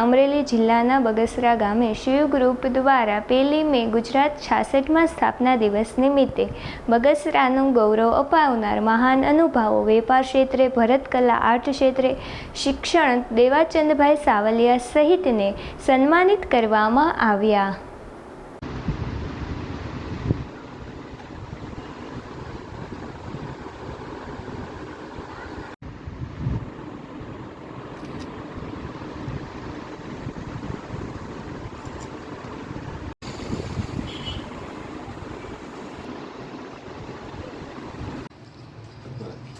અમરેલી જિલ્લાના બગસરા ગામે શિવ ગ્રુપ દ્વારા પહેલી મે ગુજરાત છાસઠમાં સ્થાપના દિવસ નિમિત્તે બગસરાનું ગૌરવ અપાવનાર મહાન અનુભાવો, વેપાર ક્ષેત્રે ભરતકલા આર્ટ ક્ષેત્રે, શિક્ષણ દેવાચંદભાઈ સાવલિયા સહિતને સન્માનિત કરવામાં આવ્યા વંદન કેસરા બધે કેટલા બધા એવા ગામો રોજી રોટી આની જોડેથી હાલતી. એના કરતાં આપણે ગૌરવ છે કે અહીંયા આટલું બધું થાય છે. અને આવું પ્રવૃત્તિ ગમે ત્યારે રહ્યા છો એટલે તમને એક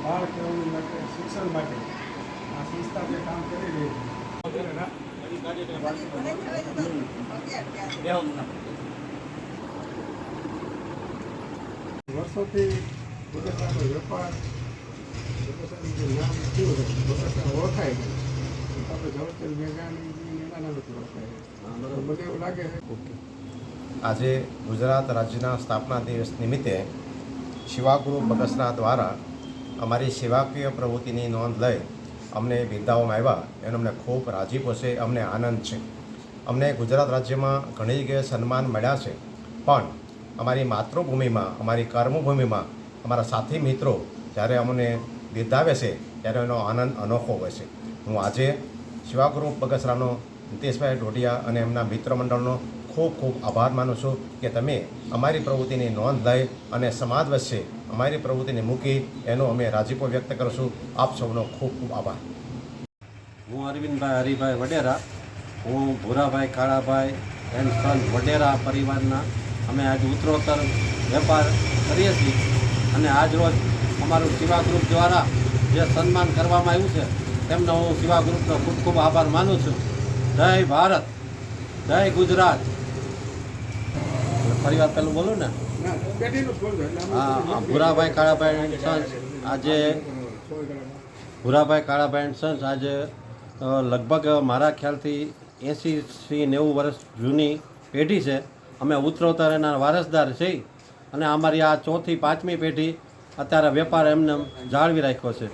બાળ કેળવણી માટે શિક્ષણ માટે આ સંસ્થા જે કામ કરી રહી છે. વર્ષોથી બગસરાનો વેપાર બગસરાનું જે નામ થયું છે બગસરા ઓળખાય છે. આપણે ઝવેરચંદ મેઘાણી એના નામથી ઓળખાય મને એવું લાગે છે. આજે ગુજરાત રાજ્યના સ્થાપના દિવસ નિમિત્તે શિવાગુરુ બગસરા દ્વારા અમારી સેવાકીય પ્રવૃત્તિની નોંધ લઈ અમને બિરદાવવામાં આવ્યા. એનો અમને ખૂબ રાજીપો છે અમને આનંદ છે. અમને ગુજરાત રાજ્યમાં ઘણી જગ્યાએ સન્માન મળ્યા છે. પણ અમારી માતૃભૂમિમાં, અમારી કર્મભૂમિમાં, અમારા સાથી મિત્રો જ્યારે અમને બિરદાવે છે, ત્યારે એનો આનંદ અનોખો હોય છે. હું આજે શિવાગુરુ બગસરાનો નીતેશભાઈ ઢોડિયા અને એમના મિત્ર મંડળનો ખૂબ ખૂબ આભાર માનું છું કે તમે અમારી પ્રવૃત્તિની નોંધ લઈ અને સમાજ વચ્ચે અમારી પ્રવૃત્તિને મૂકી એનો અમે રાજીપો વ્યક્ત કરશું આપ સૌનો ખૂબ ખૂબ આભાર. હું અરવિંદભાઈ હરિભાઈ વડેરા, હું ભૂરાભાઈ કાળાભાઈ એન્ડ સન વડેરા પરિવારના અમે આજ ઉત્તરોત્તર વેપાર કરીએ છીએ અને આજ રોજ અમારું શિવા ગ્રુપ દ્વારા જે સન્માન કરવામાં આવ્યું છે, તેમનો હું શિવા ગ્રુપનો ખૂબ ખૂબ આભાર માનું છું. જય ભારત, જય ગુજરાત. પરિવાર પેલું બોલું ને? હા ભૂરાભાઈ કાળાભાઈ એન્ડ સન્સ આજે. ભૂરાભાઈ કાળાભાઈ એન્ડ સન્સ આજે લગભગ મારા ખ્યાલથી એંસીથી નેવું વર્ષ જૂની પેઢી છે. અમે ઉત્તરોત્તર એના વારસદાર છીએ અને અમારી આ ચોથી પાંચમી પેઢી અત્યારે વેપાર એમને જાળવી રાખ્યો છે.